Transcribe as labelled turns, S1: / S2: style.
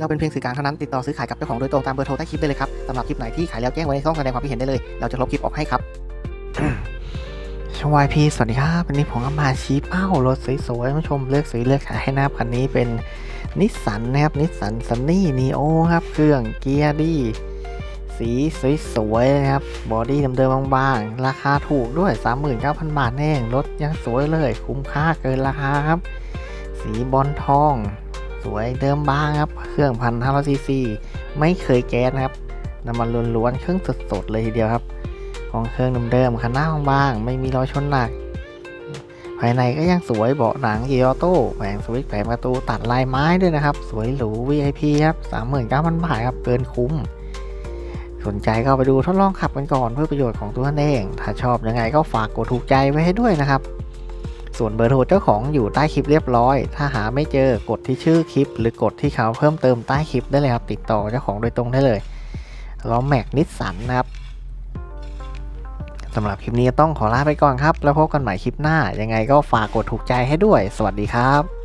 S1: เราเป็นเพียงสื่อกลางเท่านั้นติดต่อซื้อขายกับเจ้าของโดยตรงตามเบอร์โทรใต้คลิปได้เลยครับสำหรับคลิปไหนที่ขายแล้วแจ้งไว้ในช่องแสดงความคิดเห็นได้เลย เราจะลบคลิปออกให้ครับชวายพีสวัสดีครับวันนี้ผมก็มาชี้เป้ารถสวยๆมาชมเลือกซื้อเลือกขายให้นะครับคันนี้เป็นนิสสันนะครับนิสสันซันนี่นีโอครับ เครื่องเกียร์ดีสีสวยๆนะครับบอดี้เดิมๆบางๆ ราคาถูกด้วย 39,000 บาทเองรถยังสวยเลย คุ้มค่าเกินราคาครับ สีบอลทอง สวยเดิมบางครับ เครื่องพันห้าร้อยซีซีไม่เคยแก๊สนะครับน้ำมันล้วนๆเครื่องสดๆเลยทีเดียวครับ ของเครื่องเดิมๆคันหน้าบางไม่มีรอยชนหนัก ภายในก็ยังสวยเบาะหนังเกียร์ออโต้แผงสวิตช์แผงประตูตัดลายไม้ด้วยนะครับ สวยหรู VIP ครับ39,000บาทครับเกินคุ้ม สนใจก็ไปดูทดลองขับกันก่อนเพื่อประโยชน์ของตัวท่านเอง ถ้าชอบยังไงก็ฝากกดถูกใจไว้ให้ด้วยนะครับ ส่วนเบอร์โทรเจ้าของอยู่ใต้คลิปเรียบร้อย ถ้าหาไม่เจอกดที่ชื่อคลิป หรือกดที่เขาเพิ่มเติมใต้คลิปได้เลยครับ ติดต่อเจ้าของโดยตรงได้เลยล้อแม็กนิสสันนะครับสำหรับคลิปนี้ต้องขอลาไปก่อนครับ แล้วพบกันใหม่คลิปหน้า ยังไงก็ฝากกดถูกใจให้ด้วย สวัสดีครับ